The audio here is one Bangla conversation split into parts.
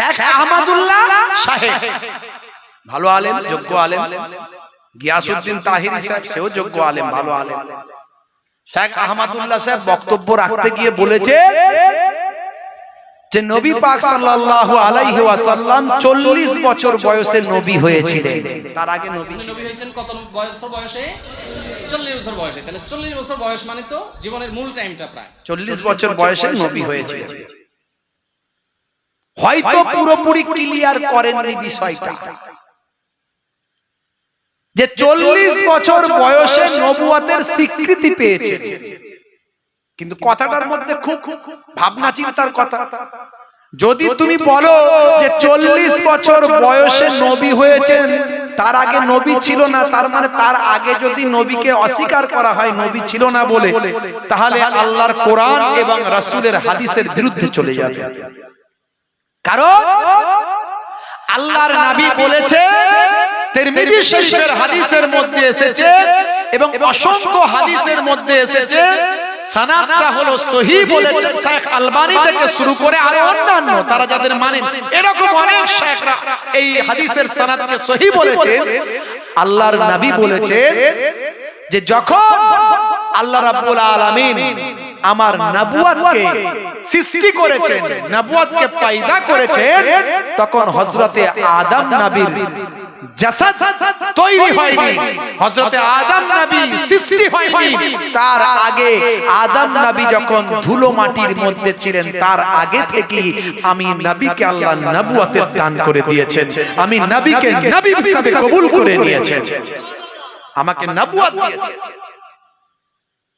শেখ আহমদুল্লাহ সাহেব ভালো আলেম যোগ্য আলেম। গিয়াসউদ্দিন তাহিরি সাহেব সেও যোগ্য আলেম ভালো আলেম। শেখ আহমদুল্লাহ সাহেব বক্তব্য রাখতে গিয়ে বলেছে যে নবী পাক সাল্লাল্লাহু আলাইহি ওয়াসাল্লাম 40 বছর বয়সে নবী হয়েছিলেন। তার আগে নবী নবী হয়েছেন কত বছর বয়সে? চল্লিশ বছর বয়সে। তাহলে চল্লিশ বছর বয়স মানে তো জীবনের মূল টাইমটা প্রায়। 40 বছর বয়সে নবী হয়েছিলেন। হয়তো পুরোপুরি ক্লিয়ার করেননি বিষয়টা। যে চল্লিশ বছর বয়সে নবুয়াতের স্বীকৃতি পেয়েছে। কিন্তু কথাটার মধ্যে খুব ভাবনা চিন্তার কথা। যদি তুমি বলো যে চল্লিশ বছর বয়সে নবী হয়েছেন তার আগে নবী ছিল না তার মানে তার আগে যদি নবীকে অস্বীকার করা হয় নবী ছিল না বলে তাহলে আল্লাহর কোরআন এবং রাসূলের হাদিসের বিরুদ্ধে চলে যাবে। কারণ আল্লাহর নাবি বলেছে তিরমিজি শরীফের হাদিসের মধ্যে এসেছে এবং অসংখ্য হাদিসের মধ্যে এসেছে সানাদটা হলো সহি বলেছেন শেখ আলবানি থেকে শুরু করে আরও অন্যান্য তারা যাদের মানেন। এরকম অনেক শেখরা এই হাদিসের সানাদকে সহি বলেছেন। আল্লাহর নবী বলেছেন যে যখন আল্লাহ রাব্বুল আলামিন আমার নবুয়াতকে সৃষ্টি করেছেন নবুয়াতকে পয়দা করেছেন তখন হযরতে আদম নবীর জাসাদ তৈরি হয়নি। হযরতে আদম নবী সৃষ্টি হয়নি। তার আগে আদম নবী যখন ধুলো মাটির মধ্যে ছিলেন তার আগে থেকে আমি নবীকে আল্লাহ নবুয়াতের দান করে দিয়েছেন। আমি নবীকে নবী হিসাবে কবুল করে নিয়েছেন। আমাকে নবুয়াত দিয়েছেন।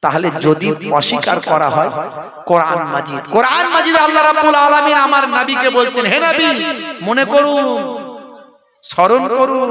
তাহলে যদি অস্বীকার করা হয় কোরআন মাজিদ। কোরআন মাজিদ আল্লাহ রাব্বুল আলামিন আমার নবীকে বলছেন হে নবী মনে করুন স্মরণ করুন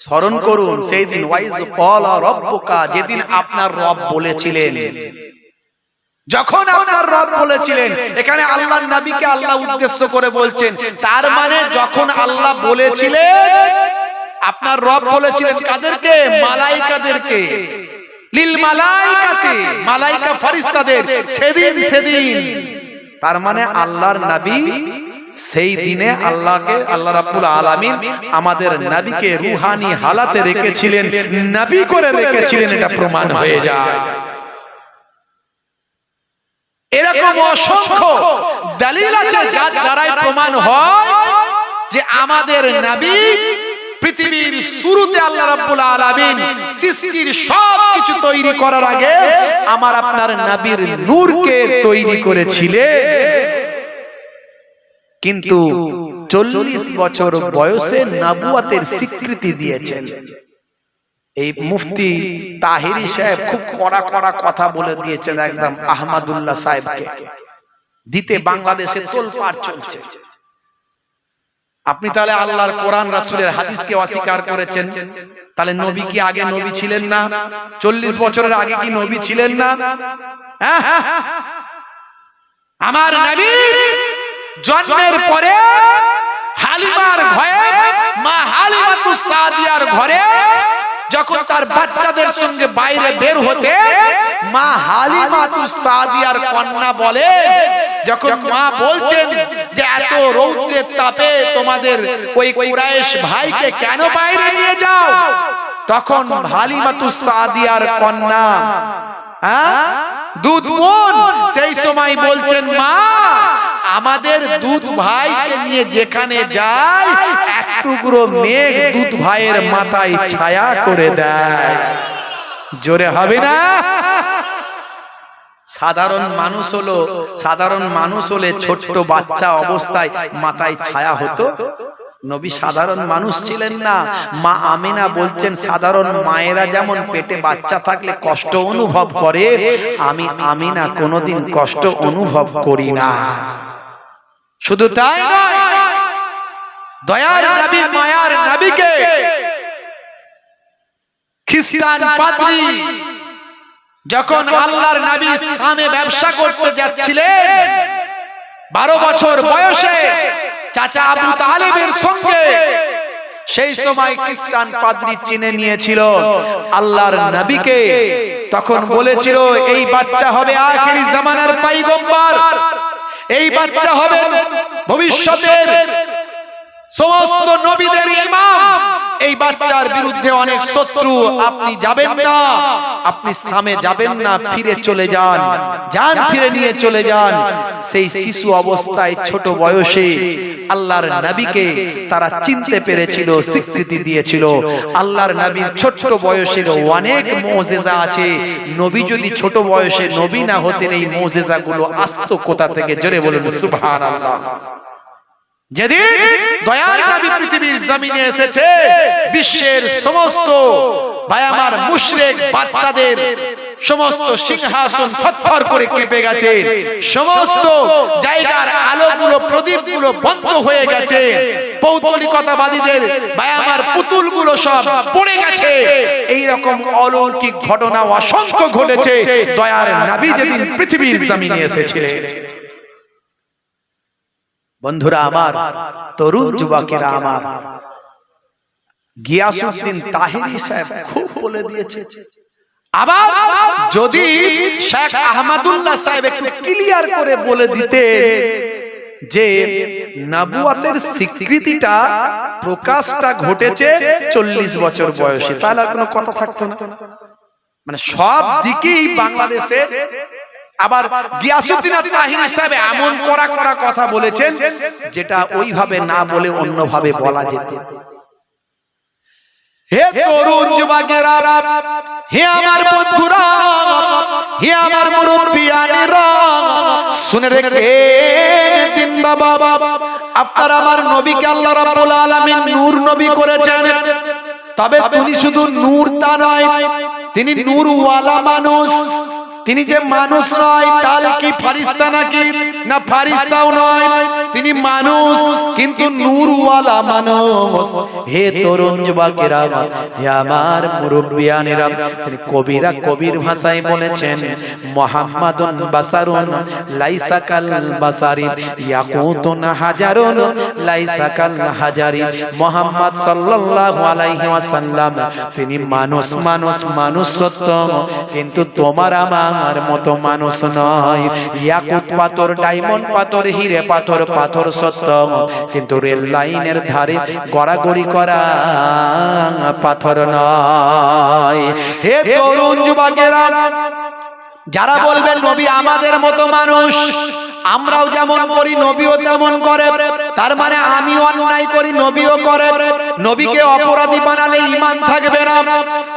স্মরণ করুন সেই দিন ওয়াইজ কল রব্বুকা যেদিন আপনার রব বলেছিলেন। যখন আপনার রব বলেছিলেন এখানে আল্লাহর নবীকে আল্লাহ উদ্দেশ্য করে বলছেন তার মানে যখন আল্লাহ বলেছিলেন আপনার রব বলেছিলেন কাদেরকে? মালাইকাদেরকে। লিল মালাইকাতে। মালাইকা ফেরেশতাদের সেদিন সেদিন তার মানে আল্লাহর নবী সেই দিনে আল্লাহকে আল্লাহ রাব্বুল আলামিন আমাদের নবীকে রুহানি হালাতে রেখেছিলেন নবী করে রেখেছিলেন এটা প্রমাণ হয়ে যায়। এরকম অসংখ্য দলিল আছে যার দ্বারাই প্রমাণ হয় যে আমাদের নবী পৃথিবীর শুরুতে আল্লাহ রাব্বুল আলামিন সৃষ্টির সব কিছু তৈরি করার আগে আমার আপনার নবীর নূরকে তৈরি করেছিলেন। কিন্তু চল্লিশ বছর বয়সে নবুয়াতের স্বীকৃতি দিয়েছেন। এই মুফতি তাহিরি সাহেব খুব কড়া কড়া কথা বলে দিয়েছেন একদম আহমদুল্লাহ সাহেবকে। দিতে বাংলাদেশে তোলপাড় চলছে। আপনি তাহলে আল্লাহর কোরআন রাসূলের হাদিসকে অস্বীকার করেছেন। তাহলে নবী কি আগে নবী ছিলেন না? চল্লিশ বছরের আগে কি নবী ছিলেন না? আমার নবী জন্মের পরে হালিমার ঘরে মা হালিমাতু সাদিয়ার ঘরে যখন তার বাচ্চাদের সঙ্গে বাইরে বের হতে মা হালিমাতু সাদিয়ার কন্যা বলে যখন মা বলছেন যে এত রৌদ্রের তাপে তোমাদের ওই কুরাইশ ভাইকে কেন বাইরে নিয়ে যাও? তখন হালিমাতু সাদিয়ার কন্যা হ্যাঁ? দুধ বোন সেই সময় বলছেন মা আমাদের দুধ ভাইকে নিয়ে যেখানে যায় এক টুকরো মেঘ দুধ ভাইয়ের মাথায় ছায়া করে দেয়। জোরে হবে না? সাধারণ মানুষ হলো সাধারণ মানুষ হলে ছোট্ট বাচ্চা অবস্থায় মাথায় ছায়া হতো। নবী সাধারণ মানুষ ছিলেন না। মা আমিনা বলছেন সাধারণ মায়েরা যেমন পেটে বাচ্চা থাকলে কষ্ট অনুভব করে আমি আমিনা কোনোদিন কষ্ট অনুভব করি না। শুধু তাই নয় দয়ার নবী মায়ার নবীকে খ্রিস্টান পাদ্রী যখন আল্লাহর নবী সামে ব্যবসা করতে যাচ্ছিলেন বারো বছর বয়সে চাচা আবু তালেবের সঙ্গে সেই সময় খ্রিস্টান পাদ্রী চিনে নিয়েছিল। আল্লাহর নবীকে তখন বলেছিল এই বাচ্চা হবে আখিরি জামানার পাইগম্বর এই বাচ্চা হবে ভবিষ্যতের সমস্ত নবীদের ইমাম। এই বাচ্চার বিরুদ্ধে অনেক শত্রু, আপনি যাবেন না। আপনি সামে যাবেন না, ফিরে চলে যান। যান, ফিরে নিয়ে চলে যান। সেই শিশু অবস্থায় ছোট বয়সে আল্লাহর নবীকে তারা চিনতে পেরেছিল, স্বীকৃতি দিয়েছিল। আল্লাহর নবীর ছোট্ট বয়সের অনেক মোজেজা আছে। নবী যদি ছোট বয়সে নবী না হতেন, এই মোজেজা গুলো আসতো কোথা থেকে? জোরে বলুন, সুবহানাল্লাহ। যেদিন দয়ার নবী পৃথিবীর জমিনে এসেছে বিশ্বের সমস্ত ভাই আমার মুশরিক বাচ্চাদের সমস্ত সিংহাসন থরথর করে কেঁপে গেছে। সমস্ত জায়গার আলোগুলো প্রদীপগুলো বন্ধ হয়ে গেছে। পৌতলিকতাবাদীদের ভাই আমার পুতুলগুলো সব পড়ে গেছে। এই রকম অলৌকিক ঘটনা অসংখ্য ঘটেছে। দয়ার নবী যেদিন পৃথিবীর জমিনে এসেছিলেন। বন্ধুরা আমার তরুণ যুবকেরা আমার। গিয়াসুদ্দিন তাহিরি সাহেব খুব বলে দিয়েছে। আবার যদি শেখ আহমদুল্লাহ সাহেব একটু ক্লিয়ার করে বলে দিতেন যে নাবুয়াতের স্বীকৃতিটা প্রকাশটা ঘটেছে চল্লিশ বছর বয়সে। তাহলে আর কোনো কথা থাকতো না। মানে সব দিকেই বাংলাদেশে আবার গিয়াসুদ্দিন তাহিনী সাহেব এমন করা করা কথা বলেছেন যেটা ওইভাবে না বলে অন্যভাবে বলা যেত। হে তরুণ যুবকেরা হে আমার বন্ধুরা হে আমার মুরব্বিয়ানেরা শুনে রেখে দিন বাবা। আপনার আমার নবীকে আল্লাহ রাব্বুল আলামিন নূর নবী করেছেন। তবে তিনি শুধু নূর তা নয় তিনি নূরওয়ালা মানুষ। তিনি যে মানুষ নয় তাহলে কি ফারিস্তা নাকি? না ফারিস্তাও নয় তিনি মানুষ কিন্তু নূরওয়ালা মানুষ। হে তরুণ যুবকেরা হে আমার মুরব্বিয়ানেরা তিনি কবিরা কবির ভাষায় বলেছেন মুহাম্মাদুন বাসারুন লাইসা কাল বাসারি ইয়াকুতুন হাজারুন লাইসা কাল হাজারি মুহাম্মদ সাল্লাল্লাহু আলাইহি ওয়াসাল্লাম তিনি মানুষ মানুষ মানুষ সত্য কিন্তু তোমার আমার মতো মানুষ নয়। ইয়াকুত পাথর, ডায়মন্ড পাথর, হিরে পাথর পাথর সত্য কিন্তু রেল লাইনের ধারে গড়াগড়ি করা পাথর নয়। হে তরুণ যুবকেরা, যারা বলবেন, নবী আমাদের মতো মানুষ, আমরাও যেমন করি, নবীও তেমন করে। তার মানে আমি অন্যায় করি নবীও করে নবীকে অপরাধী বানালে ইমান থাকবে না।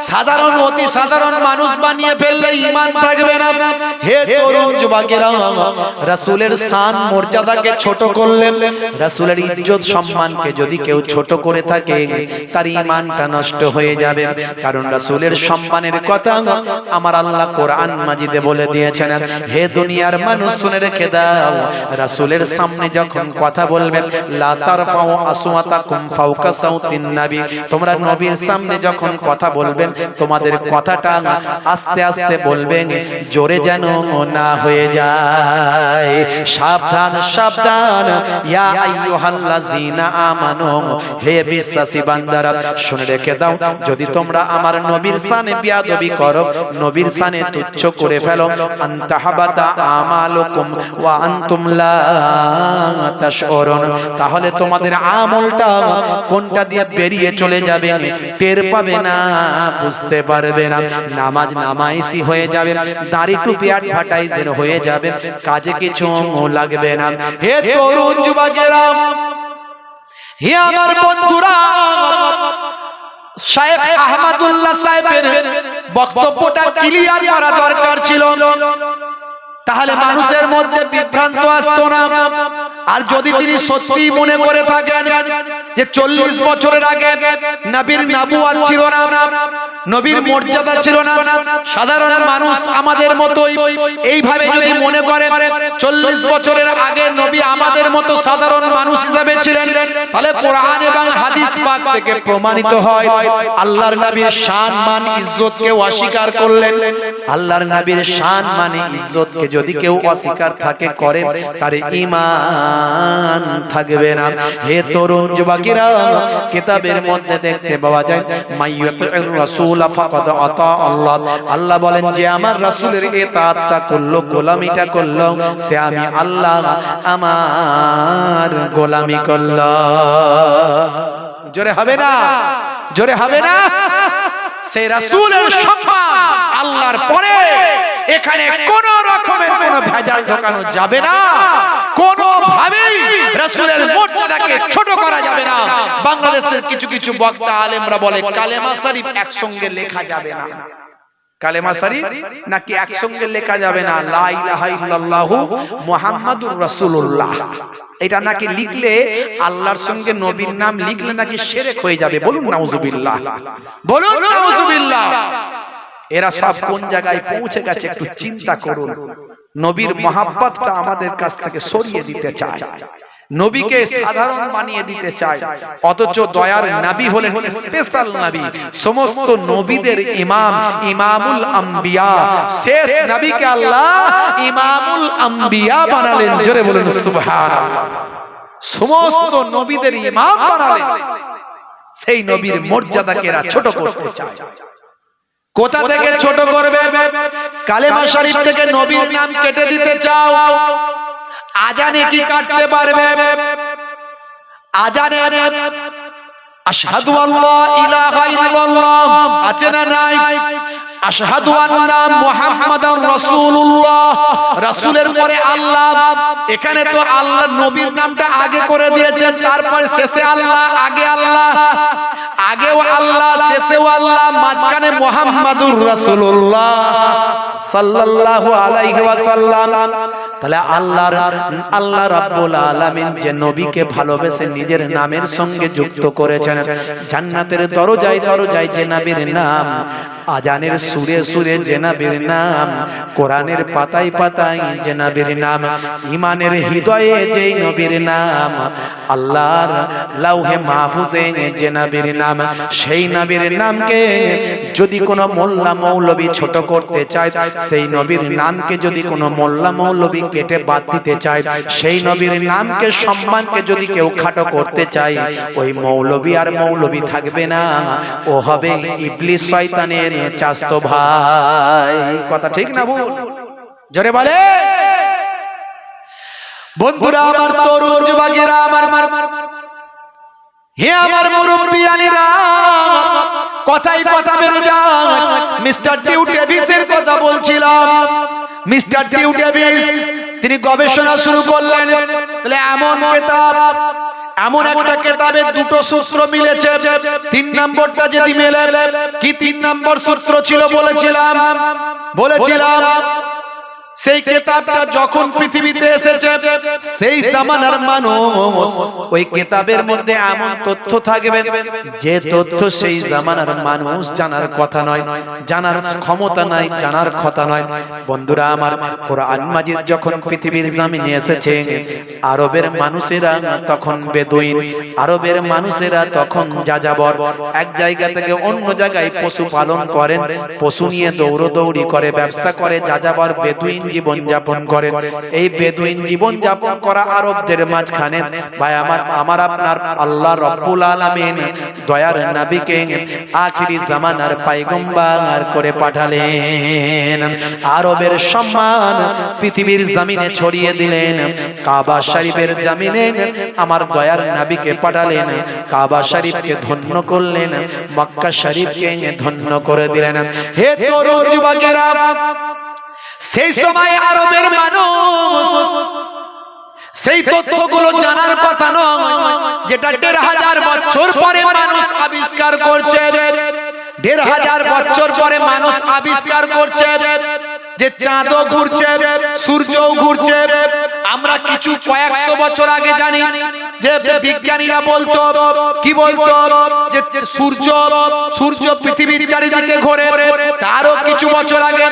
সাধারণ অতি সাধারণ মানুষ বানিয়ে ফেললে ইমান থাকবে না। হে তরুণ যুবকেরা রাসূলের শান মর্যাদাকে ছোট করলেন। রাসূলের ইজ্জত সম্মানকে যদি কেউ ছোট করে থাকে তার ইমানটা নষ্ট হয়ে যাবে। কারণ রাসূলের সম্মানের কথা আমার আল্লাহ কোরআন মাজিদে বলে দিয়েছেন হে দুনিয়ার মানুষ শুনে রেখে দাও। রাসূলের সামনে যখন কথা বলবেন লা তারফাউ আসওয়াতাকুম ফাওকা সাউতিন নবী। তোমরা নবীর সামনে যখন কথা বলবেন, তোমাদের কথাটা আস্তে আস্তে বলবেন, জোরে যেন না হয়ে যায়। সাবধান সাবধান। ইয়া আইয়ুহাল্লাযিনা আমানু, হে বিশ্বাসী বান্দারা, শুনে রেখে দাও, যদি তোমরা আমার নবীর সানে বিয়াদবি করো, নবীর সানে তুচ্ছ করে ফেলো, আনতাহাবাতা আমালুকুম ওয়া আনতুম লা তাশউরুন। তাহলে তোমাদের আমলটা কোনটা দিয়ে বেরিয়ে চলে যাবে? টের পাবে না বুঝতে পারবে না। নামাজ নামাইসি হয়ে যাবে। দাড়ি টুপি আট হয়ে যাবে। কাজে কিছু লাগবে না। হে তরুণ যুবকেরা হে আমার বন্ধুরা শায়েখ আহমদুল্লাহ সাহেবের বক্তব্যটা ক্লিয়ার করা দরকার ছিল। তাহলে মানুষের মধ্যে বিভ্রান্ত আসতো না। আর যদি তিনি সত্যি মনে করে থাকেন যে চল্লিশ বছরের আগে নবীর নাবুয়াত ছিল না। নবীর মর্যাদা ছিল না। সাধারণ মানুষ আমাদের মতোই এইভাবে যদি মনে করে চল্লিশ বছরের আগে নবী আমাদের মতো সাধারণ মানুষ হিসাবে ছিলেন। তাহলে কোরআন এবং হাদিস পাক থেকে প্রমাণিত হয় আল্লাহর নবীর শান মান ইজ্জত ইজ্জতকে অস্বীকার করলেন। আল্লাহর নবীর শান মানে ইজ্জতকে যদি কেউ অস্বীকার থাকে করে তার ঈমান থাকবে না। হে তরুণ যুবকেরা কিতাবের মধ্যে দেখতে পাওয়া যায় মাইয়াতুর রাসূল ফাকাদ আতা আল্লাহ। আল্লাহ বলেন যে আমার রাসূলের ইতাআতটা করল গোলামিটা করল সে আমি আল্লাহ আমার গোলামি করল। জোরে হবে না? জোরে হবে না? সেই রাসূলের সম্মান আল্লাহর পরে এখানে কোন রকমের কোন ভেজাল ঢোকানো যাবে না। কোন ভাবেই রাসূলের মর্যাদাকে ছোট করা যাবে না। বাংলাদেশের কিছু কিছু বক্তা আলেমরা বলে কালেমা শরীফ একসঙ্গে লেখা যাবে না। কালেমা শরীফ নাকি একসঙ্গে লেখা যাবে না? লা ইলাহা ইল্লাল্লাহু মুহাম্মাদুর রাসূলুল্লাহ। এটা নাকি লিখলে আল্লাহর সঙ্গে নবীর নাম লিখলে নাকি শিরক হয়ে যাবে? বলুন নাউজুবিল্লাহ। বলুন নাউজুবিল্লাহ। এরা সব কোন জায়গায় পৌঁছে গেছে একটু চিন্তা করুন। নবীর মহাব্বতটা আমাদের কাছ থেকে সরিয়ে দিতে চায়। নবীকে সাধারণ বানিয়ে দিতে চায়। অথচ দয়ার নাবি হলেন স্পেশাল নাবি। সমস্ত নবীদের ইমাম ইমামুল আম্বিয়া। শেষ নবীকে আল্লাহ ইমামুল আম্বিয়া বানালেন। জোরে বলেন সুবহানাল্লাহ। সমস্ত নবীদের ইমাম বানালেন। সেই নবীর মর্যাদাকে এরা ছোট করতে চায়। কোথা থেকে ছোট করবে? কালেমা শরীফ থেকে নবীর নাম কেটে দিতে চাও। আজানে কি কাটতে পারবে? আজানে আশহাদু আল্লাহ ইলাহা ইল্লাল্লাহ। আছে না নাই? আশহাদু আন্না মুহাম্মাদার রাসূলুল্লাহ। রাসূলের পরে আল্লাহ। এখানে তো আল্লাহ নবীর নামটা আগে করে দিয়েছেন তারপরে শেষে আল্লাহ আগে আল্লাহ। আগেও আল্লাহ শেষেও আল্লাহ মাঝখানে মুহাম্মাদুর রাসূলুল্লাহ। সাল্লাল্লাহু আলাইহি ওয়াসাল্লাম। তাহলে আল্লাহর, আল্লাহ রাব্বুল আলামিন যে নবীকে ভালোবেসে নিজের নামের সঙ্গে যুক্ত করেছেন, জান্নাতের দরজায় দরজায় যে নবীর নাম, আজানের সুরে সুরে যে নবীর নাম, কোরআনের পাতায় পাতায় যে নবীর নাম ইমানের হৃদয়ে যেই নবীর নাম, আল্লাহর লাউহে মাহফুজে যে নবীর নাম, সেই নবীর নামকে যদি কোনো মোল্লা মৌলবী ছোট করতে চায়, সেই নবীর নামকে যদি কোনো মোল্লা মৌলবী কেটে বাদ দিতে চায়। সেই নবীর নামকে, সম্মানকে যদি কেউ খাটো করতে চায়, ওই মৌলবী আর মৌলবী থাকবে না। ও হবে ইবলিস শয়তানের চাস্ত ভাই। কথা ঠিক না ভুল? জোরে বলে। বন্ধুরা, আমার তরুণ যুবকেরা, আমার হে আমার মুরব্বিয়ানিরা কথাই কথা বেরো যায় মিস্টার টিউ ডেভিসের কথা বলছিলাম। মিস্টার টিউ ডেভিস তিনি গবেষণা শুরু করলেন। তাহলে এমন কেতাব এমন একটা কেতাবে দুটো সূত্র মিলেছে। তিন নম্বরটা যদি মেলে কি তিন নম্বর সূত্র ছিল বলেছিলাম। বলেছিলাম সেই কেতাবটা যখন পৃথিবীতে এসেছে সেই জামানার মানুষ ওই কেতাবের মধ্যে এমন তথ্য থাকবে যে তথ্য সেই জামানার মানুষ জানার কথা নয় জানার ক্ষমতা নাই জানার কথা নয়। বন্ধুরা আমার কোরআন মাজিদ যখন পৃথিবীর জামিনে এসেছে আরবের মানুষেরা তখন বেদুইন আরবের মানুষেরা তখন যাযাবর এক জায়গা থেকে অন্য জায়গায় পশু পালন করেন পশু নিয়ে দৌড়দৌড়ি করে ব্যবসা করে যাযাবর বেদুইন জীবন যাপন করেন। এই বেদুইন জীবন যাপন করা আরবদের মাঝখানে। ভাই, আমার আমার আপনার আল্লাহ রব্বুল আলামিন দয়ার নবীকে আখিরি জামানার পাইগম্বার করে পাঠালেন। আরবের সম্মান পৃথিবীর জমিনে ছড়িয়ে দিলেন। কাবা শরীফের জমিনে আমার দয়ার নবীকে পাঠালেন। কাবা শরীফকে ধন্য করলেন। মক্কা শরীফকে ধন্য করে দিলেন। হে তরুণ যুবকেরা সেই সময় আরবের মানুষ, সেই তথ্যগুলো জানার কথা নয়, যেটা দেড় হাজার বছর পরে মানুষ আবিষ্কার করছে। দেড় হাজার বছর পরে মানুষ আবিষ্কার করছে যে চাঁদও ঘুরছে, সূর্যও ঘুরছে। আমরা কিছু কয়েকশো বছর আগে জানি যে বিজ্ঞানীরা বলতো, কি বলতো? যে সূর্য সূর্য পৃথিবীর চারিদিকে ঘোরে। তারও কিছু বছর আগে